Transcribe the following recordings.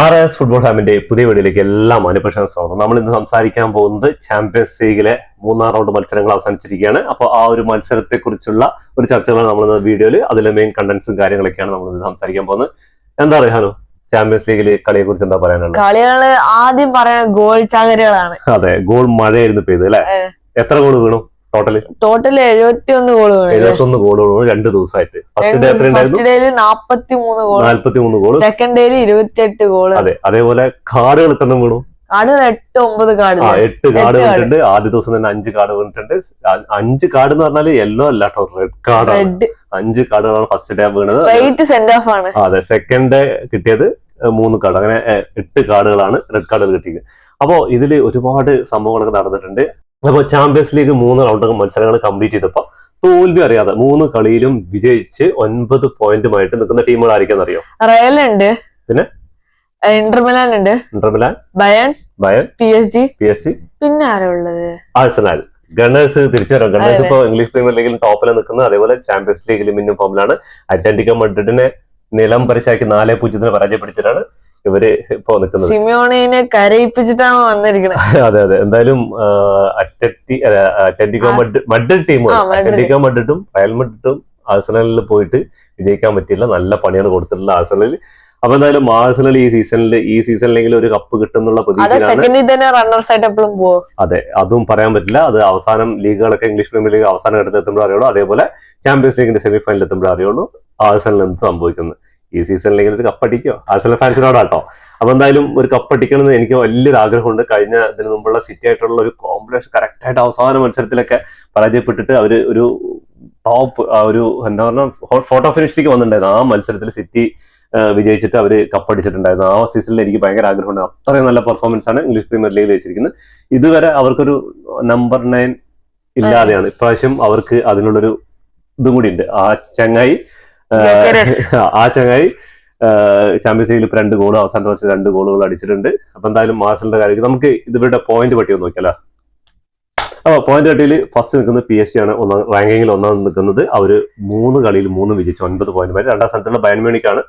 R S football ഫാമിന്റെ പുതിയ വീഡിയോയിലേക്ക് എല്ലാ മാനുപക്ഷ സ്വാഗതം. നമ്മൾ ഇന്ന് സംസാരിക്കാൻ പോകുന്നത് ചാമ്പ്യൻസ് ലീഗിലെ മൂന്നാം റൗണ്ട് മത്സരങ്ങൾ അവസാനിച്ചിരിക്കുകയാണ്. അപ്പോൾ ആ ഒരു മത്സരത്തെ കുറിച്ചുള്ള ഒരു ചർച്ചകളാണ് നമ്മൾ വീഡിയോയിൽ അതിലെ മെയിൻ കണ്ടന്റ്സും കാര്യങ്ങളൊക്കെയാണ് നമ്മൾ ഇന്ന് സംസാരിക്കാൻ പോകുന്നത്. എന്താ പറയുക ചാമ്പ്യൻസ് ലീഗിലെ കളിയെ കുറിച്ച് എന്താ പറയാനുള്ളത്? കളികൾ ആദ്യം പറയാൻ ഗോൾ ചാകരകളാണ്. അതെ ഗോൾ മഴയായിരുന്നു പെയ്ത് അല്ലെ. എത്ര ഗോൾ വീണു? ടോട്ടൽ ടോട്ടൽ എഴുപത്തി ഒന്ന് ഗോൾ എഴുപത്തൊന്ന് വീണു രണ്ട് ദിവസമായിട്ട്. ഫസ്റ്റ് ഡേ എത്ര ഫസ്റ്റ് ഡേയിൽ നാപ്പത്തി മൂന്ന് ഗോൾ നാല്പത്തി മൂന്ന് ഗോൾ സെക്കൻഡ് ഡേയിൽ ഇരുപത്തിയെട്ട് ഗോൾ അതെ. അതേപോലെ കാർഡുകൾ എത്ര വീണു? കാർഡുകൾ എട്ട് ഒമ്പത് കാർഡ്. എട്ട് കാർഡ് വന്നിട്ടുണ്ട് ആദ്യ ദിവസം തന്നെ അഞ്ച് കാർഡ് വന്നിട്ടുണ്ട് അഞ്ച് കാർഡ് എന്ന് പറഞ്ഞാൽ യെല്ലോ അല്ല കേട്ടോ റെഡ് കാർഡാണ് അഞ്ച് കാർഡുകളാണ് ഫസ്റ്റ് ഡേ വീണത്. സെന്റ് ഓഫ് ആണ്. അതെ. സെക്കൻഡ് ഡേ കിട്ടിയത് മൂന്ന് കാർഡ്. അങ്ങനെ എട്ട് കാർഡുകളാണ് റെഡ് കാർഡുകൾ കിട്ടിയത് അപ്പോ ഇതിൽ ഒരുപാട് സംഭവങ്ങളൊക്കെ നടന്നിട്ടുണ്ട്. അപ്പോൾ ചാമ്പ്യൻസ് ലീഗ് മൂന്ന് റൗണ്ട് മത്സരങ്ങൾ കംപ്ലീറ്റ് ചെയ്തപ്പോൾ തോൽവി അറിയാതെ മൂന്ന് കളിയിലും വിജയിച്ച് ഒൻപത് പോയിന്റുമായിട്ട് നിൽക്കുന്ന ടീമുകൾ ആയിരിക്കും അറിയോ റയൽ ഉണ്ട്. പിന്നെ? ഇന്റർമിലാൻ ഉണ്ട് Inter Milan Bayern Bayern P S G P S C പിന്നെ ആരാ ഉള്ളത്? ആഴ്സണൽ ഗണേഴ്സ് തിരിച്ചു വരാം. ഗണ്ണേഴ്സ് അതെ. ഇപ്പോൾ ഇംഗ്ലീഷ് പ്രീമിയർ ലീഗിൽ ടോപ്പിൽ നിൽക്കുന്നത് അതേപോലെ ചാമ്പ്യൻസ് ലീഗിലും മിന്നും ഫോമിലാണ് അറ്റ്ലാന്റിക്കോ മഡ്രിഡിനെ നിലം പരിശാക്കി നാല് പൂജ്യത്തിന് പരാജയപ്പെടുത്തിയിട്ടാണ് ഇവർ ഇപ്പോ നിൽക്കുന്നത് സിമിയോണിനെ കരയിപ്പിച്ചിട്ടാണ് വന്നിരിക്കുന്നത് അതെ അതെ. എന്തായാലും ആ, Atleti mad. Mad Madrid team മഡിട്ടും മഡ്രിഡും. റയൽ മഡ്രിഡും ആഴ്സണലിൽ പോയിട്ട് വിജയിക്കാൻ പറ്റില്ല നല്ല പണിയാണ് കൊടുത്തിട്ടുള്ള ആഴ്സണലിൽ അപ്പൊ എന്തായാലും ആഴ്സണൽ ഈ സീസണിൽ ഈ സീസണിലെങ്കിലും ഒരു കപ്പ് കിട്ടുന്നുള്ള പോവും? അതെ അതും പറയാൻ പറ്റില്ല. അത് അവസാനം ലീഗുകളൊക്കെ ഇംഗ്ലീഷ് പ്രീമിയർ ലീഗ് അവസാനം എടുത്ത് എത്തുമ്പോഴേ അറിയുള്ളൂ. അതേപോലെ ചാമ്പ്യൻസ് ലീഗിന്റെ സെമി എത്തുമ്പോഴേ അറിയുള്ളൂ ആഴ്സണലിൽ എന്ത് സംഭവിക്കുന്നത് ഈ സീസണിലെങ്കിലും ഒരു കപ്പടിക്കോ ആഴ്സണൽ ഫാൻസിനോടാട്ടോ അപ്പൊ എന്തായാലും ഒരു കപ്പടിക്കണമെന്ന് എനിക്ക് വലിയൊരു ആഗ്രഹമുണ്ട് കഴിഞ്ഞ ഇതിന് മുമ്പുള്ള സിറ്റി ആയിട്ടുള്ള ഒരു കോംപ്ലക്സ് കറക്റ്റ് ആയിട്ട് അവസാന മത്സരത്തിലൊക്കെ പരാജയപ്പെട്ടിട്ട് അവർ ഒരു ടോപ്പ് ഒരു എന്താ പറഞ്ഞാൽ ഫോട്ടോ ഫിനിഷിലേക്ക് വന്നിട്ടുണ്ടായിരുന്നു. ആ മത്സരത്തിൽ സിറ്റി വിജയിച്ചിട്ട് അവർ കപ്പടിച്ചിട്ടുണ്ടായിരുന്നു ആ സീസണിൽ എനിക്ക് ഭയങ്കര ആഗ്രഹമുണ്ട്. അത്രയും നല്ല പെർഫോമൻസ് ആണ് ഇംഗ്ലീഷ് പ്രീമിയർ ലീഗിൽ വെച്ചിരിക്കുന്നത്. ഇതുവരെ അവർക്കൊരു നമ്പർ നയൻ ഇല്ലാതെയാണ്. ഇപ്രാവശ്യം അവർക്ക് അതിനുള്ളൊരു ഇതും കൂടി ഉണ്ട് ആ ചങ്ങായി ആ, ചങ്ങായി ചാമ്പ്യൻസ് ലീഗിൽ ഇപ്പൊ രണ്ട് ഗോളും അവസാന വർഷം രണ്ട് ഗോളുകൾ അടിച്ചിട്ടുണ്ട്. അപ്പൊ എന്തായാലും മാർഷലിന്റെ കാര്യം നമുക്ക് ഇവരുടെ പോയിന്റ് പട്ടിക ഒന്ന് നോക്കിയാലോ? അപ്പൊ പോയിന്റ് പട്ടിയിൽ ഫസ്റ്റ് നിൽക്കുന്നത് പി എസ് സി ആണ്. ഒന്നാം റാങ്കിങ്ങിൽ ഒന്നാം നിൽക്കുന്നത് അവർ മൂന്ന് കളിയിൽ മൂന്ന് വിജയിച്ചു. ഒൻപത് പോയിന്റുമായിട്ട് രണ്ടാം സ്ഥാനത്തുള്ള ബയൻമേണിക്കാണ്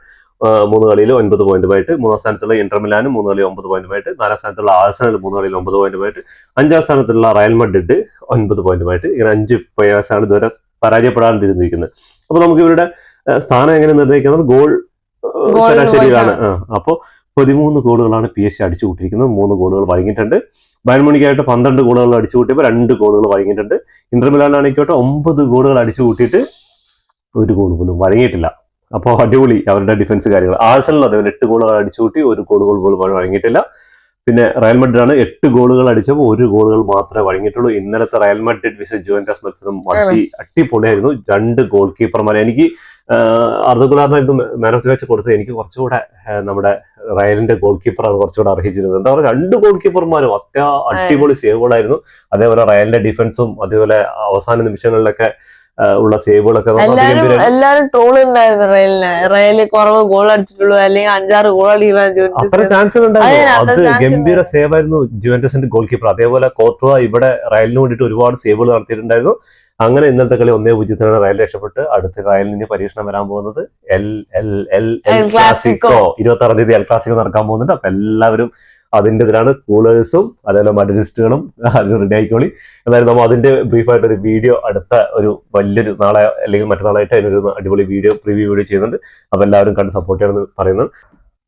മൂന്ന് കളിയിൽ ഒൻപത് പോയിന്റുമായിട്ട് മൂന്നാം സ്ഥാനത്തുള്ള ഇന്റർമിലാനും മൂന്ന് കളി ഒമ്പത് പോയിന്റുമായിട്ട് നാലാം സ്ഥാനത്തുള്ള ആഴ്സണൽ മൂന്ന് കളിയിൽ ഒമ്പത് പോയിന്റുമായിട്ട് അഞ്ചാം സ്ഥാനത്തുള്ള റയൽ മഡ്രിഡ് ഒൻപത് പോയിന്റുമായിട്ട് ഇങ്ങനെ അഞ്ച് പ്ലേയേഴ്സാണ് ഇതുവരെ പരാജയപ്പെടാണ്ടിരുന്നിരിക്കുന്നത് അപ്പൊ നമുക്ക് ഇവരുടെ സ്ഥാനം എങ്ങനെ നിർണയിക്കുന്നത്? ഗോൾ ശരാശരിയിലാണ്. അപ്പോൾ പതിമൂന്ന് ഗോളുകളാണ് പി എസ് സി അടിച്ചു കൂട്ടിയിരിക്കുന്നത് മൂന്ന് ഗോളുകൾ വഴങ്ങിയിട്ടുണ്ട് ബയൺമണിക്കായിട്ട് പന്ത്രണ്ട് ഗോളുകൾ അടിച്ചു കൂട്ടിയപ്പോൾ രണ്ട് ഗോളുകൾ വഴങ്ങിയിട്ടുണ്ട് ഇന്റർമിലാനാണിക്കോട്ടെ ഒമ്പത് ഗോളുകൾ അടിച്ചു കൂട്ടിയിട്ട് ഒരു ഗോൾ പോലും വഴങ്ങിയിട്ടില്ല. അപ്പോൾ അടിപൊളി അവരുടെ ഡിഫൻസ് കാര്യങ്ങൾ. ആഴ്സണൽ അതേപോലെ എട്ട് ഗോളുകൾ അടിച്ചു കൂട്ടി ഒരു ഗോൾ ഗോൾ പോലും വഴങ്ങിയിട്ടില്ല. പിന്നെ റയൽ മഡ്രിഡാണ് ആണ് എട്ട് ഗോളുകൾ അടിച്ചപ്പോൾ ഒരു ഗോളുകൾ മാത്രമേ വഴങ്ങിയിട്ടുള്ളൂ. ഇന്നലത്തെ റയൽ മഡ്രിഡ് വിസ ജുവന്റസ് മത്സരം അടി അട്ടിപ്പൊളിയായിരുന്നു രണ്ട് ഗോൾ കീപ്പർമാരെ എനിക്ക് അർദ്ധകുലാറിനായിരുന്നു മാൻ ഓഫ് ദി മാച്ച് കൊടുത്തത്. എനിക്ക് കുറച്ചുകൂടെ നമ്മുടെ റയലിന്റെ ഗോൾ കീപ്പറാണ് കുറച്ചുകൂടെ അർഹിച്ചിരുന്നത്. എന്താ പറയുക രണ്ട് ഗോൾ കീപ്പർമാരും അത്യാ അടിപൊളി സേവുകളായിരുന്നു അതേപോലെ റയലിന്റെ ഡിഫൻസും അതേപോലെ അവസാന നിമിഷങ്ങളിലൊക്കെ ഉള്ള സേവുകളൊക്കെ എല്ലാരും ട്രോൾ ഉണ്ടായിരുന്നു റയലിന്. റയൽ കുറവ് ഗോൾ അടിച്ചിട്ടുള്ളൂ അല്ലെങ്കിൽ അഞ്ചാറ് ഗോൾ അത്ര അടിക്കാൻ ചാൻസ് അതെ, ഉണ്ടായിരുന്നു അത് ഗംഭീര സേവ് ആയിരുന്നു ജുവന്റസിന്റെ ഗോൾ കീപ്പർ അതേപോലെ കോർട്ടുവ ഇവിടെ റയലിന് വേണ്ടിയിട്ട് ഒരുപാട് സേവുകൾ നടത്തിയിട്ടുണ്ടായിരുന്നു. അങ്ങനെ ഇന്നത്തെ കളി ഒന്നേ പൂജ്യത്തിനാണ് റയൽ രക്ഷപ്പെട്ട് അടുത്ത റയലിന് പരീക്ഷണം വരാൻ പോകുന്നത്. El El El El Clasico. ഇരുപത്തി ആറാം തീയതി എൽ ക്ലാസിക്കോ നടക്കാൻ പോകുന്നുണ്ട്. അപ്പൊ എല്ലാവരും അതിന്റെ ഇതിലാണ് കൂളേഴ്സും അതേപോലെ മഡലിസ്റ്റുകളും റെഡി ആയിക്കോളി. എന്തായാലും നമ്മൾ അതിന്റെ ബ്രീഫായിട്ട് ഒരു വീഡിയോ അടുത്ത ഒരു വലിയൊരു നാളെ അല്ലെങ്കിൽ മറ്റന്നാളായിട്ട് അതിനൊരു അടിപൊളി വീഡിയോ പ്രിവ്യൂ വീഡിയോ ചെയ്യുന്നുണ്ട്. അപ്പോൾ എല്ലാവരും കണ്ട് സപ്പോർട്ട് ചെയ്യണമെന്ന് പറയുന്നത്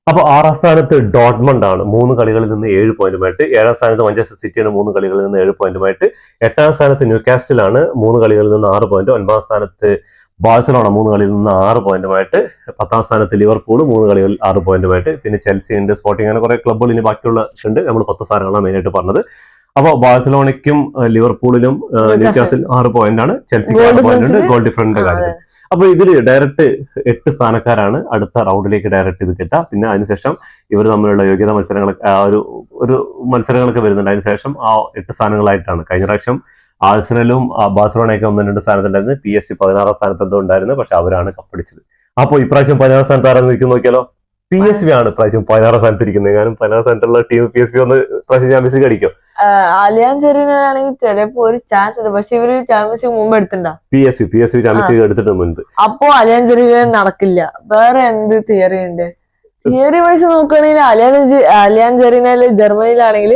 അപ്പോൾ ആറാം സ്ഥാനത്ത് ഡോട്ട്മണ്ട് ആണ്. മൂന്ന് കളികളിൽ നിന്ന് ഏഴ് പോയിന്റുമായിട്ട് ഏഴാം സ്ഥാനത്ത് മഞ്ചസ്റ്റർ സിറ്റിയാണ് മൂന്ന് കളികളിൽ നിന്ന് ഏഴ് പോയിന്റുമായിട്ട് എട്ടാം സ്ഥാനത്ത് ന്യൂ കാസ്റ്റിലാണ് മൂന്ന് കളികളിൽ നിന്ന് ആറ് പോയിന്റ് ഒൻപതാം സ്ഥാനത്ത് ബാഴ്സലോണ മൂന്ന് കളിയിൽ നിന്ന് ആറ് പോയിന്റുമായിട്ട് പത്താം സ്ഥാനത്ത് ലിവർപൂൾ മൂന്ന് കളികളിൽ ആറ് പോയിന്റുമായിട്ട്. പിന്നെ ചെൽസി ഉണ്ട് സ്പോർട്ടിംഗ് അങ്ങനെ കുറെ ക്ലബ്ബുകൾ ഇനി ബാക്കിയുള്ള ഉണ്ട് നമ്മൾ പത്ത് സ്ഥാനങ്ങളാണ് മെയിനായിട്ട് പറഞ്ഞത്. അപ്പോൾ ബാഴ്സലോണയ്ക്കും ലിവർപൂളിലും. ന്യൂകാസിൽ ആറ് പോയിന്റ് ആണ് ചെൽസിക്ക് ആറ് പോയിന്റ് ഉണ്ട് ഗോൾ ഡിഫറന്റ് കാര്യത്തിൽ. അപ്പൊ ഇതിൽ ഡയറക്റ്റ് എട്ട് സ്ഥാനക്കാരാണ് അടുത്ത റൗണ്ടിലേക്ക് ഡയറക്റ്റ് ഇത് കിട്ടുക. പിന്നെ അതിനുശേഷം ഇവർ തമ്മിലുള്ള യോഗ്യതാ മത്സരങ്ങളൊക്കെ ആ ഒരു ഒരു മത്സരങ്ങളൊക്കെ വരുന്നുണ്ട്. അതിനുശേഷം ആ എട്ട് സ്ഥാനങ്ങളായിട്ടാണ്. കഴിഞ്ഞ പ്രാവശ്യം ആഴ്സണലും ബാഴ്സലോണയൊക്കെ ഒന്ന് രണ്ട് സ്ഥാനത്തുണ്ടായിരുന്നു. പി എസ് സി പതിനാറാം സ്ഥാനത്ത് എന്തോ ഉണ്ടായിരുന്നു. പക്ഷെ അവരാണ് കപ്പടിച്ചത്. അപ്പോൾ ഇപ്രാവശ്യം പതിനാറാം സ്ഥാനത്ത് ആരാന്ന് നിൽക്കുന്ന നോക്കിയാലോ? പി എസ് വി ആണ് ഇപ്രാവശ്യം പതിനാറാം സ്ഥാനത്ത് ഇരിക്കുന്നത് കാരണം പതിനാറാം സ്ഥാനത്തുള്ള ടീം പി എസ് ബി ഒന്ന് ഇപ്രാവശ്യം ചാമ്പ്യൻസ് അടിക്കും. അലിയാൻ ചെറിയാണെങ്കിൽ ചിലപ്പോ ഒരു ചാൻസ് ഉണ്ട്. പക്ഷെ ഇവർ ചാമ്പ്യൻഷിപ്പ് മുമ്പ് എടുത്തിട്ടുണ്ടാ? P S B P S B Champions എടുത്തിട്ട് മുൻപ്. അപ്പോ നടക്കില്ല. വേറെ എന്ത് തിയറി ഉണ്ട്? തിയറി വയസ്സ് നോക്കുകയാണെങ്കിൽ അലിയാൻ അലിയാൻ അറീനയിൽ ജർമ്മനിയിലാണെങ്കിൽ.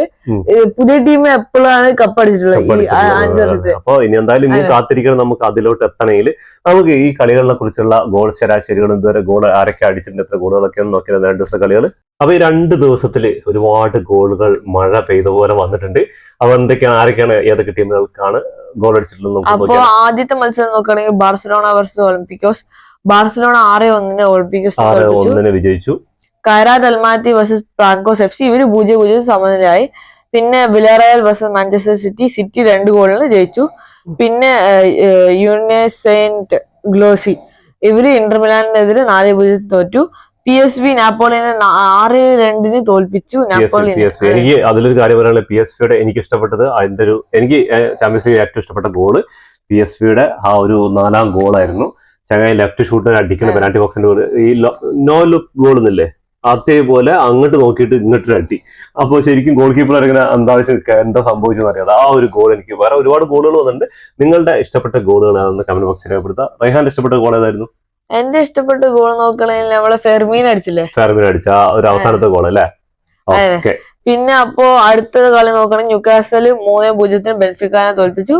പുതിയ ടീം എപ്പോഴാണ് കപ്പ് അടിച്ചിട്ടുള്ളത്? ഈ അപ്പൊ ഇനി എന്തായാലും ഇനി കാത്തിരിക്കണം. നമുക്ക് അതിലോട്ട് എത്തണമെങ്കിൽ നമുക്ക് ഈ കളികളെ കുറിച്ചുള്ള ഗോൾ ശരാശരികളും ഇതുവരെ ഗോൾ ആരൊക്കെ അടിച്ചിട്ടുണ്ട് എത്ര ഗോളുകളൊക്കെ നോക്കി രണ്ട് ദിവസത്തെ കളികൾ അപ്പൊ ഈ രണ്ട് ദിവസത്തിൽ ഒരുപാട് ഗോളുകൾ മഴ പെയ്ത പോലെ വന്നിട്ടുണ്ട്. അപ്പൊ എന്തൊക്കെയാണ് ആരൊക്കെയാണ് ഏതൊക്കെ ടീമുകൾക്കാണ് ഗോൾ അടിച്ചിട്ടുള്ളത് അപ്പൊ ആദ്യത്തെ മത്സരം നോക്കുകയാണെങ്കിൽ ബാർസലോണ വേഴ്സസ് ഒളിമ്പിക്കോസ്. ബാർസലോണ ആറ് ഒന്നിന് ഒളിമ്പിക്കോസ് ആറ് ഒന്നിന് വിജയിച്ചു. കൈറാത്ത് അൽമാത്തി വേഴ്സസ് ഫ്രാങ്കോസ് എഫ് സി ഇവർ പൂജ്യം പൂജ്യം സമനിലയായി. പിന്നെ Villarreal versus Manchester City City രണ്ട് ഗോളിന് ജയിച്ചു. പിന്നെ യുണൈസെന്റ് ഗ്ലോസി ഇവർ ഇന്റർമിലാനെതിരെ നാല് പൂജ്യം തോറ്റു. പി എസ് വി നാപ്പോളിനെ നാ- ആറ് രണ്ടിന് തോൽപ്പിച്ചു നാപ്പോളിയെ എനിക്ക് അതിലൊരു കാര്യം പറയാനുള്ള പി എസ് വിയുടെ എനിക്ക് ഇഷ്ടപ്പെട്ടത് അതിന്റെ ഒരു എനിക്ക് ചാമ്പ്യൻസ് ലീഗ് ഏറ്റവും ഇഷ്ടപ്പെട്ട ഗോൾ പി എസ് വിയുടെ ആ ഒരു നാലാം ഗോളായിരുന്നു ചങ്ങായി ലെഫ്റ്റ് ഷൂട്ടിന് അടിക്കുന്ന. പെനാൽറ്റി ബോക്സിന്റെ ഈ നോ ലുക്ക് ഗോൾ എന്നില്ലേ അതേപോലെ അങ്ങോട്ട് നോക്കിയിട്ട് ഇങ്ങോട്ട് അട്ടി അപ്പോൾ ശരിക്കും ഗോൾ കീപ്പർ ഇങ്ങനെ എന്താ നിൽക്കുക എന്താ സംഭവിച്ചെന്ന് അറിയാതെ ആ ഒരു ഗോൾ എനിക്ക് വേറെ ഒരുപാട് ഗോളുകൾ വന്നിട്ടുണ്ട്. നിങ്ങളുടെ ഇഷ്ടപ്പെട്ട ഗോളുകൾ ഏതാണെന്ന് കമന്റ് ബോക്സിൽ രേഖപ്പെടുത്തുക. റൈഹാന്റെ ഇഷ്ടപ്പെട്ട ഗോൾ ഏതായിരുന്നു? എന്റെ ഇഷ്ടപ്പെട്ട ഗോൾ നോക്കണെങ്കിൽ നമ്മളെ ഫെർമീൻ അടിച്ചില്ലേ? ഫെർമീൻ അടിച്ച ഒരു അവസാനത്തെ ഗോൾ അല്ലേ. ഓക്കെ പിന്നെ അപ്പോ അടുത്ത കളി നോക്കണേ. ന്യൂക്കാസൽ മൂന്ന് പൂജ്യത്തിന് ബെൻഫിക്കാനെ തോൽപ്പിച്ചു.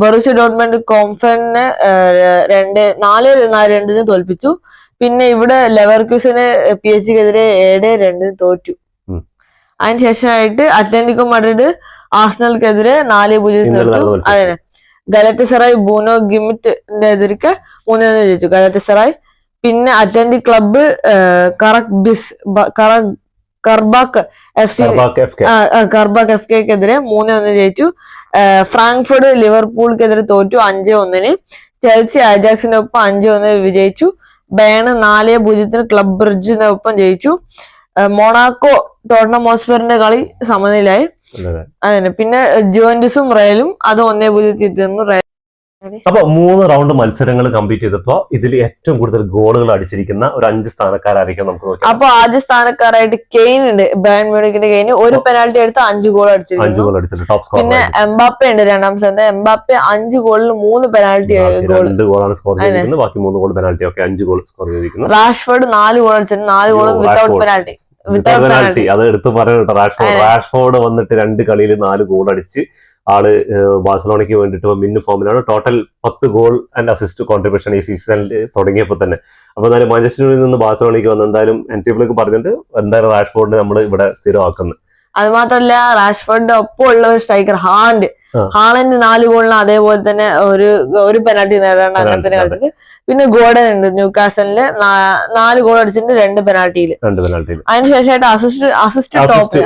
ബറുസി ഡോട്ട്മെന്റ് കോംഫനെ രണ്ട് നാല് നാല് രണ്ടിന് തോൽപ്പിച്ചു. പിന്നെ ഇവിടെ ലെവർക്യൂസിന് പി എച്ച് ജിക്കെതിരെ ഏഴ് രണ്ടിന് തോറ്റു. ഉം. അതിന് ശേഷമായിട്ട് അത്ലന്റിക്കോ മഡ്രിഡ് ആസ്നൽക്കെതിരെ നാല് പൂജ്യം തോറ്റു നടന്ന മത്സരം. അതെ ഗലറ്റസറായി ബൂനോ ഗിമിറ്റിന്റെ എതിർക്ക് മൂന്ന് ജയിച്ചു. ഗലറ്റസറായി പിന്നെ അത്ലന്റിക് ക്ലബ്ബ് കറക് ബിസ് കറക് Qarabag F C Qarabag F കെക്കെതിരെ മൂന്ന് ഒന്ന് ജയിച്ചു. ഫ്രാങ്ക്ഫർട്ട് ലിവർപൂൾക്കെതിരെ തോറ്റു അഞ്ച് ഒന്നിന്. ചെൽസി അജാക്സിനൊപ്പം അഞ്ച് ഒന്ന് വിജയിച്ചു. ബേണ് നാല് പൂജ്യത്തിന് ക്ലബ് ബ്രിഡ്ജിനൊപ്പം ജയിച്ചു. മൊണാക്കോ ടോട്ടനം ഹോസ്പറിന്റെ കളി സമനിലായി അതെ. അതന്നെ. പിന്നെ ജുവന്റസും റയലും അത് ഒന്നേ പൂജ്യത്തിൽ റയൽ അപ്പൊ മൂന്ന് റൗണ്ട് മത്സരങ്ങൾ കംപ്ലീറ്റ് ചെയ്തപ്പോ ഇതിൽ ഏറ്റവും കൂടുതൽ ഗോളുകൾ അടിച്ചിരിക്കുന്ന ഒരു അഞ്ച് സ്ഥാനക്കാരായിരിക്കും നമുക്ക് നോക്കാം അപ്പൊ ആദ്യ സ്ഥാനക്കാരായിട്ട് കെയിൻ ഉണ്ട്. ബയൺ മ്യൂണിക്കിന്റെ കെയിൻ. ഒരു പെനാൾട്ടി എടുത്ത് അഞ്ച് ഗോൾ അഞ്ച് ഗോൾ അടിച്ചിട്ടുണ്ട് പിന്നെ എംബാപ്പെ ഉണ്ട് രണ്ടാം സ്ഥാനത്ത്. എംബാപ്പെ അഞ്ച് ഗോളിൽ മൂന്ന് പെനാൾട്ടി രണ്ട് ഗോളാണ് സ്കോർ. ചെയ്തിരിക്കുന്നത്. ബാക്കി മൂന്ന് ഗോൾ പെനാൾട്ടി ഒക്കെ അഞ്ച് ഗോൾ സ്കോർ ചെയ്തിരിക്കുന്നു. റാഷ്ഫോർഡ് നാല് ഗോൾ അടിച്ചിട്ടുണ്ട് നാല് ഗോളും വിത്തൗട്ട് പെനാൽറ്റി അത് എടുത്ത് പറയട്ടോ റാഷ്ഫോർഡ്. റാഷ്ഫോർഡ് വന്നിട്ട് രണ്ട് കളിയിൽ നാല് ഗോൾ അടിച്ച് ആൾ ബാഴ്സലോണയ്ക്ക് വേണ്ടിയിട്ട് ഇപ്പൊ മിന്നു ഫോമിലാണ്. ടോട്ടൽ പത്ത് ഗോൾ ആൻഡ് അസിസ്റ്റ് കോൺട്രിബ്യൂഷൻ ഈ സീസണിൽ തുടങ്ങിയപ്പോൾ തന്നെ. അപ്പൊ എന്തായാലും മാഞ്ചസ്റ്ററിൽ നിന്ന് ബാഴ്സലോണയ്ക്ക് വന്ന് എന്തായാലും എൻ സി എൻസിബിൾക്ക് പറഞ്ഞിട്ട് എന്തായാലും റാഷ്ഫോർഡിനെ നമ്മൾ ഇവിടെ സ്ഥിരമാക്കുന്നത് അത് മാത്രല്ല റാഷ്ഫോർഡിന്റെ ഒപ്പം ഉള്ള ഒരു സ്ട്രൈക്കർ ഹാൻഡ് ഹാളന്റെ നാല് ഗോളിന് അതേപോലെ തന്നെ ഒരു ഒരു പെനാൾട്ടി നേടാണ്ട് അങ്ങനെ തന്നെ കളിച്ചിട്ട് പിന്നെ ഗോഡൻ ഉണ്ട് ന്യൂ കാസലിൽ നാല് ഗോൾ അടിച്ചിട്ട് രണ്ട് പെനാൾട്ടിയിൽ രണ്ട് അതിനുശേഷമായിട്ട് അസിസ്റ്റ് അസിസ്റ്റ്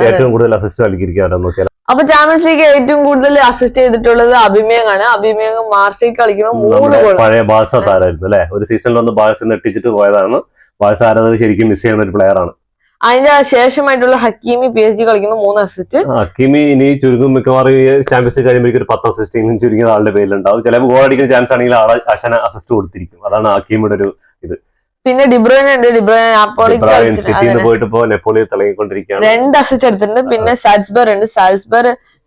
ഏറ്റവും കൂടുതൽ അസിസ്റ്റ് അപ്പൊ ചാമ്പ്യൻസ് ലീഗ് ഏറ്റവും കൂടുതൽ അസിസ്റ്റ് ചെയ്തിട്ടുള്ളത് അഭിമേഘാണ് അഭിമേഘം മാർസിൽ കളിക്കുന്ന മൂന്ന് ഗോൾ പഴയ ബാഴ്സ താരമായിരുന്നു അല്ലെ? ഒരു സീസണിൽ ഒന്ന് ബാഴ്സ നെട്ടിച്ചിട്ട് പോയതാണ്. ബാഴ്സ ആരാധകർ ശരിക്കും മിസ് ചെയ്യുന്ന ഒരു പ്ലെയർ ആണ്. അതിന്റെ ശേഷമായിട്ടുള്ള ഹക്കീമി പി എസ് ജി കളിക്കുന്ന മൂന്ന് അസിസ്റ്റ് ഹക്കീമി ഇനി ചുരുങ്ങും മിക്കവാറും ചാമ്പ്യൻസ് ലീഗ് കഴിയുമ്പോഴേക്കും ഒരു പത്ത് അസിസ്റ്റ് ചുരുങ്ങിയ ആളുടെ പേരിലുണ്ടാവും. ചിലപ്പോൾ ഗോൾ അടിക്കുന്ന ചാൻസ് ആണെങ്കിൽ അശന അസിസ്റ്റ് കൊടുത്തിരിക്കും. അതാണ് ഹക്കീമിയുടെ ഒരു പിന്നെ ഡിബ്രോയിൻ ഉണ്ട്. ഡിബ്രോയിൻ നാപ്പോളിക്ക് പോയിട്ട് ഇപ്പോ നെപ്പോളി തിളങ്ങിക്കൊണ്ടിരിക്കുകയാണ്. രണ്ട് അസിസ്റ്റ് എടുത്തിട്ടുണ്ട്. പിന്നെ സാൽസ്ബർ ഉണ്ട്. സാൽസ്ബർ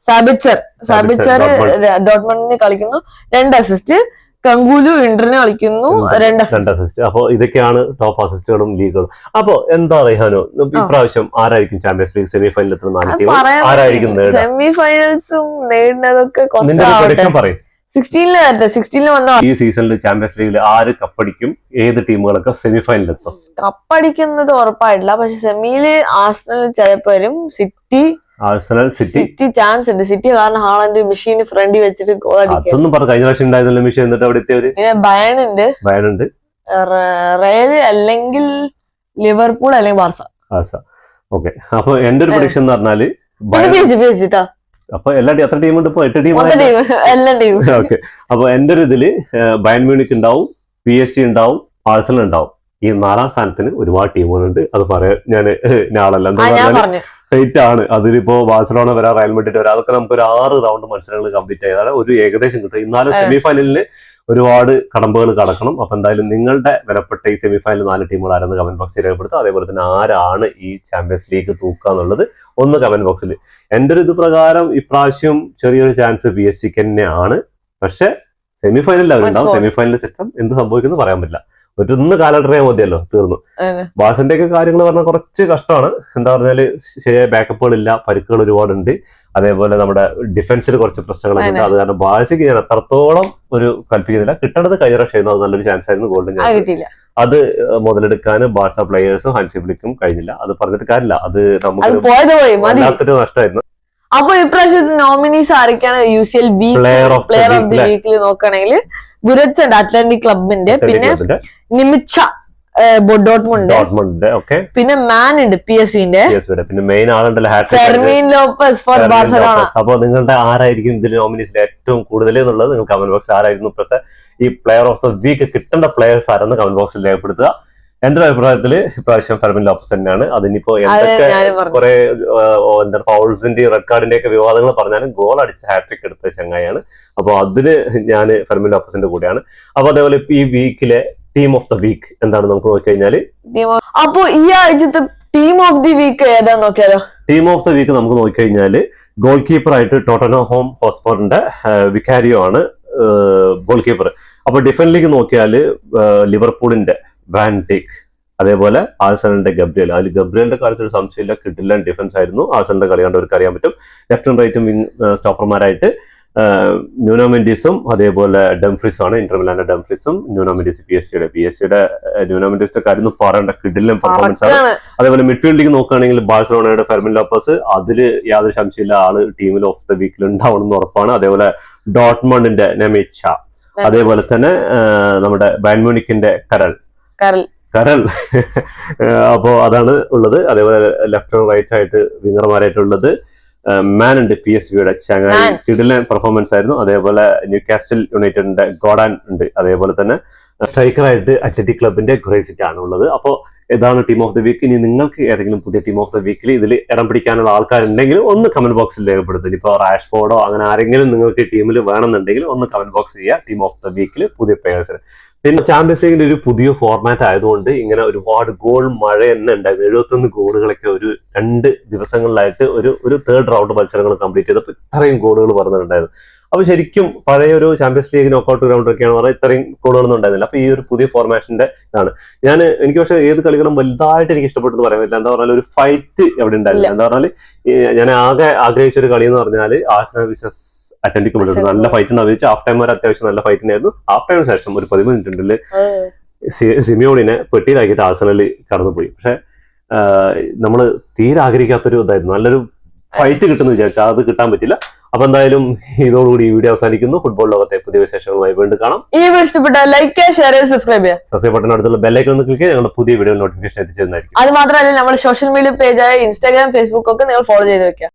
സാബിച്ചർ സാബിച്ചർ ഡോട്ട്മണ്ണിന് ഡോട്ട്മണ്ടിന് കളിക്കുന്നു. രണ്ട് അസിസ്റ്റ് കങ്കുലു ഇന്ററിന് കളിക്കുന്നു. രണ്ട് അസിസ്റ്റ് അപ്പൊ ഇതൊക്കെയാണ് ടോപ്പ് അസിസ്റ്റുകളും ലീഗുകളും അപ്പൊ എന്താ റെഹാനോ ഇപ്രാവശ്യം ആരായിരിക്കും ചാമ്പ്യൻസ് ലീഗ് സെമി ഫൈനൽ എത്തുന്ന നാല് ടീം ആരായിരിക്കും സെമി ഫൈനൽസും നേടുന്നതൊക്കെ പറയും. സിക്സ്റ്റീനിൽ വരട്ടെ സിക്സ്റ്റീനിൽ വന്ന ഈ സീസണിൽ ചാമ്പ്യൻസ് ലീഗിൽ ആര് കപ്പടിക്കും? ഏത് ടീമുകളൊക്കെ സെമിഫൈനലിൽ എത്തും? കപ്പടിക്കുന്നത് ഉറപ്പായിട്ടില്ല. പക്ഷെ സെമിയിൽ ആഴ്സണൽ ചിലപ്പോ വരും. City Arsenal City? City chance ഉണ്ട്. സിറ്റി കാരണം ഹാളന്റെ മെഷീൻ ഫ്രണ്ടിൽ വെച്ചിട്ട് ഗോൾ അടിക്കും അതൊന്നും പറഞ്ഞു കഴിഞ്ഞ പ്രാവശ്യം ഉണ്ടായിരുന്നല്ലോ മിഷൻ. എന്നിട്ട് അവിടെ എത്തിയവര്? പിന്നെ ബയൺ ഉണ്ട് ബയനുണ്ട് റയൽ അല്ലെങ്കിൽ ലിവർപൂൾ അല്ലെങ്കിൽ ബാർസ. ഓക്കെ. അപ്പൊ എന്റെ ഒരു. പ്രൊഡിക്ഷൻ എന്ന് പറഞ്ഞാൽ പിന്നെ Bayern- P H P H ട്ടോ. അപ്പൊ എല്ലാ എത്ര ടീമുണ്ട് ഇപ്പൊ? എട്ട് ടീം. ഓക്കെ. അപ്പൊ എന്റെ ഒരു ഇതിൽ ബയൻ മ്യൂണിക് ഉണ്ടാവും പി എസ് സി ഉണ്ടാവും ആഴ്സണൽ ഉണ്ടാവും. ഈ നാലാം സ്ഥാനത്തിന് ഒരുപാട് ടീമുകളുണ്ട്. അത് പറയാൻ ഞാൻ ഞാളല്ല ടൈറ്റ് ആണ് അതിലിപ്പോ ബാഴ്സലോണ വരാം റയൽ മെഡ്രിഡ് വരാം അതൊക്കെ നമുക്ക് ഒരു ആറ് റൗണ്ട് മത്സരങ്ങൾ കംപ്ലീറ്റ് ചെയ്താൽ ഒരു ഏകദേശം കിട്ടും ഇന്നാലും. സെമി ഫൈനലിന് ഒരുപാട് കടമ്പകൾ കടക്കണം. അപ്പൊ എന്തായാലും നിങ്ങളുടെ വിലപ്പെട്ട ഈ സെമി ഫൈനൽ നാല് ടീമുകൾ ആരെന്ന് കമന്റ് ബോക്സിൽ രേഖപ്പെടുത്തുക. അതേപോലെ തന്നെ ആരാണ് ഈ ചാമ്പ്യൻസ് ലീഗ് തൂക്കുക എന്നുള്ളത് ഒന്ന് കമന്റ് ബോക്സിൽ എന്റെ ഒരു ഇത് പ്രകാരം ഇപ്രാവശ്യം ചെറിയൊരു ചാൻസ് പി എസ് സിക്ക് തന്നെയാണ്. പക്ഷെ സെമി ഫൈനലിൽ അവരുണ്ടാവും. സെമിഫൈനൽ സെറ്റം എന്ത് സംഭവിക്കുന്നു പറയാൻ പറ്റില്ല. ഒരു ഒന്ന് മതിയല്ലോ തീർന്നു. ബാസിന്റെ ഒക്കെ കാര്യങ്ങൾ പറഞ്ഞാൽ കുറച്ച് കഷ്ടമാണ്. എന്താ പറഞ്ഞാൽ ശരിയായ ബാക്കപ്പുകൾ ഇല്ല പരിക്കുകൾ ഒരുപാടുണ്ട്. അതേപോലെ നമ്മുടെ ഡിഫൻസിൽ കുറച്ച് പ്രശ്നങ്ങളൊക്കെ ഉണ്ട് അത് കാരണം ബാസിക്ക് ഞാൻ അത്രത്തോളം ഒരു കൽപ്പിക്കുന്നില്ല. കിട്ടണത് കഴിഞ്ഞ പ്രാവശ്യം അത് നല്ലൊരു ചാൻസ് ആയിരുന്നു. ഗോൾഡൻ അത് ചാൻസ് അത് മുതലെടുക്കാൻ ബാഴ്സ പ്ലേയേഴ്സും ഹൻസിബിളിക്കും കഴിഞ്ഞില്ല. അത് പറഞ്ഞിട്ട് കാര്യമില്ല. അത് നമുക്ക് നഷ്ടമായിരുന്നു. അപ്പൊ ഇപ്രാവശ്യത്തെ നോമിനീസ് ആരൊക്കെയാണ് U C L B player of the? വീക്കിൽ നോക്കുകയാണെങ്കിൽ ബുരറ്റ്സ് ഉണ്ട് അറ്റ്ലാന്റിക് ക്ലബിന്റെ പിന്നെ നിമിച്ച ഡോട്ട്മുണ്ട് പിന്നെ മാൻ ഉണ്ട് പി എസ് വിന്റെ പിന്നെ മെയിൻ ആളുണ്ടല്ലോ ഫെർമീൻ ലോപ്പസ് ഫോർ ബാർസലോണ അപ്പൊ നിങ്ങളുടെ ആരായിരിക്കും ഇതിൽ നോമിനീസിൽ ഏറ്റവും കൂടുതൽ എന്നുള്ളത്? നിങ്ങൾ കമന്റ് ബോക്സ് ആരായിരുന്നു ഇപ്പോഴത്തെ ഈ പ്ലെയർ ഓഫ് ദ വീക്ക് കിട്ടേണ്ട പ്ലെയേഴ്സ് ആരെന്ന് കമന്റ് ബോക്സിൽ രേഖപ്പെടുത്തുക. എന്റെ ഒരു അഭിപ്രായത്തിൽ ഇപ്രാവശ്യം ഫെർമിൻ ലോപ്പസ് തന്നെയാണ്. അതിനിപ്പോ അത് എന്തൊക്കെ കുറെ എന്താ പൗൾസിന്റെ റെഡ് കാർഡിന്റെ ഒക്കെ വിവാദങ്ങൾ പറഞ്ഞാലും ഗോൾ അടിച്ച് ഹാട്രിക് എടുത്ത ചങ്ങായാണ് അപ്പൊ അതിന് ഞാൻ ഫെർമിൻ ലോപ്പസിന്റെ കൂടെയാണ്. അപ്പൊ അതേപോലെ ഈ വീക്കിലെ ടീം ഓഫ് ദ വീക്ക് എന്താണ് നമുക്ക് നോക്കിക്കഴിഞ്ഞാൽ അപ്പൊ ഈ ആഴ്ചത്തെ ടീം ഓഫ് ദി വീക്ക് ഏതാ നോക്കിയാലോ? ടീം ഓഫ് ദ വീക്ക് നമുക്ക് നോക്കിക്കഴിഞ്ഞാൽ ഗോൾ കീപ്പർ ആയിട്ട് ടോട്ടനോ ഹോം ഹോസ്പോറിന്റെ വിക്കാരിയോ ആണ് ഗോൾ കീപ്പർ അപ്പൊ ഡിഫൻഡിലേക്ക് നോക്കിയാൽ ലിവർപൂളിന്റെ വാൻ ഡിക് അതേപോലെ ആഴ്സണലിന്റെ ഗബ്രിയൽ. അതിൽ ഗബ്രിയലിന്റെ കാര്യത്തിൽ ഒരു സംശയമില്ല. കിട്ടില്ല ഡിഫൻസ് ആയിരുന്നു. ആഴ്സണലിന്റെ കളി കണ്ടവർക്ക് അറിയാൻ പറ്റും. ലെഫ്റ്റും റൈറ്റും വിങ് സ്റ്റോപ്പർമാരായിട്ട് ന്യൂനോമെൻഡീസും അതേപോലെ ഡംഫ്രിസും ആണ്. ഇന്റർമിലാന്റെ ഡംഫ്രിസും ന്യൂനോമെൻഡീസ് പി എസ് സിയുടെ പി എസ് സിയുടെ ന്യൂനോമെൻഡീസിന്റെ കാര്യം ഒന്നും പറയേണ്ട. കിഡിലും പെർഫോമൻസ് ആണ്. അതേപോലെ മിഡ്ഫീൽഡിലേക്ക് നോക്കുകയാണെങ്കിൽ ബാഴ്സലോണയുടെ ഫെർമിൻ ലോപ്പസ്. അതിൽ യാതൊരു സംശയമില്ല. ആൾ ടീമിൽ ഓഫ് ദ വീക്കിൽ ഉണ്ടാവണം എന്ന് ഉറപ്പാണ്. അതേപോലെ ഡോട്ട്മണ്ടിന്റെ നെമിച്ച. അതേപോലെ തന്നെ നമ്മുടെ ബാൻമോണിക്കിന്റെ കരൾ. കരൽ കരൽ അപ്പോ അതാണ് ഉള്ളത്. അതേപോലെ ലെഫ്റ്റ് റൈറ്റ് ആയിട്ട് വിങ്ങർമാരായിട്ടുള്ളത് മാൻ ഉണ്ട് പി എസ് ബിയുടെ ചങ്ങായി കിഡിലെ പെർഫോമൻസ് ആയിരുന്നു. അതേപോലെ ന്യൂ കാസ്റ്റൽ യുണൈറ്റഡിന്റെ ഗോഡാൻ ഉണ്ട്. അതേപോലെ തന്നെ സ്ട്രൈക്കറായിട്ട് അത്ലറ്റിക് ക്ലബിന്റെ ഗ്രേസിറ്റ് ആണ് ഉള്ളത്. അപ്പോൾ ഇതാണ് ടീം ഓഫ് ദി വീക്ക് ഇനി നിങ്ങൾക്ക് ഏതെങ്കിലും പുതിയ ടീം ഓഫ് ദി വീക്കിൽ ഇതിൽ ഇടം പിടിക്കാനുള്ള ആൾക്കാരുണ്ടെങ്കിൽ ഒന്ന് കമന്റ് ബോക്സിൽ രേഖപ്പെടുത്തും ഇപ്പോൾ റാഷ്ഫോർഡോ അങ്ങനെ ആരെങ്കിലും നിങ്ങൾക്ക് ടീമിൽ വേണമെന്നുണ്ടെങ്കിൽ ഒന്ന് കമന്റ് ബോക്സ് ചെയ്യുക. ടീം ഓഫ് ദി വീക്കിൽ പുതിയ പ്ലേയേഴ്സിന് പിന്നെ ചാമ്പ്യൻസ് ലീഗിന്റെ ഒരു പുതിയ ഫോർമാറ്റ് ആയതുകൊണ്ട് ഇങ്ങനെ ഒരുപാട് ഗോൾ മഴ തന്നെ ഉണ്ടായിരുന്നു. എഴുപത്തൊന്ന് ഗോളുകളൊക്കെ ഒരു രണ്ട് ദിവസങ്ങളിലായിട്ട് ഒരു ഒരു തേർഡ് റൗണ്ട് മത്സരങ്ങൾ കംപ്ലീറ്റ് ചെയ്തപ്പോൾ ഇത്രയും ഗോളുകൾ പറഞ്ഞിട്ടുണ്ടായിരുന്നു അപ്പൊ ശരിക്കും പഴയ ഒരു ചാമ്പ്യൻസ് ലീഗ് നോക്കൗട്ട് ഗ്രൗണ്ട് ഒക്കെയാണ് പറഞ്ഞാൽ ഇത്രയും ഗോളുകളൊന്നും ഉണ്ടായിരുന്നില്ല. അപ്പൊ ഈ ഒരു പുതിയ ഫോർമാഷന്റെ ഇതാണ്. ഞാൻ എനിക്ക് പക്ഷേ ഏത് കളികളും വലുതായിട്ട് എനിക്ക് ഇഷ്ടപ്പെട്ടു എന്ന് പറയാൻ പറ്റില്ല. എന്താ പറഞ്ഞാൽ ഒരു ഫൈറ്റ് എവിടെ ഉണ്ടായിരുന്നില്ല. എന്താ പറഞ്ഞാൽ ഞാൻ ആകെ ആഗ്രഹിച്ച ഒരു കളി എന്ന് പറഞ്ഞാൽ ആസ്ന വിസസ് അറ്റൻഡിക്ക് വിളിച്ചു നല്ല ഫൈറ്റ് ഉണ്ടാവും ഹാഫ് ടൈം വരെ അത്യാവശ്യം നല്ല ഫൈറ്റ് ഉണ്ടായിരുന്നു. ഹാഫ് ടൈമിന് ശേഷം ഒരു പതിമൂന്ന് മിനിറ്റിൽ സി- സിമിയോണിനെ പെട്ടിയിലാക്കിയിട്ട് ആഴ്സണലിൽ കടന്നുപോയി. പക്ഷെ നമ്മൾ തീരെ ആഗ്രഹിക്കാത്തൊരു ഇതായിരുന്നു. നല്ലൊരു ഫൈറ്റ് കിട്ടുന്നു വിചാരിച്ചാൽ അത് കിട്ടാൻ പറ്റില്ല. അപ്പൊ എന്തായാലും ഇതോടുകൂടി ഈ വീഡിയോ അവസാനിക്കുന്നു. ഫുട്ബോൾ ലോകത്തെ പുതിയ വിശേഷങ്ങളുമായി വീണ്ടും കാണാം. ഈ വീഡിയോ ഇഷ്ടപ്പെട്ട ലൈക്ക് ഷെയർ സബ്സ്ക്രൈബ് ചെയ്യുക സബ്സ്ക്രൈബ് ബട്ടൺ അടുത്തുള്ള ബെല്ലൈക്കൺ ഒന്ന് ക്ലിക്ക് ചെയ്ത് ഞങ്ങളുടെ പുതിയ വീഡിയോ നോട്ടിഫിക്കേഷൻ എത്തിച്ചേരുന്നതായിരിക്കും. അത് മാത്രമല്ല നമ്മുടെ സോഷ്യൽ മീഡിയ പേജായ ഇൻസ്റ്റാഗ്രാം ഫേസ്ബുക്ക് ഒക്കെ നിങ്ങൾ ഫോളോ ചെയ്ത് വെക്കുക.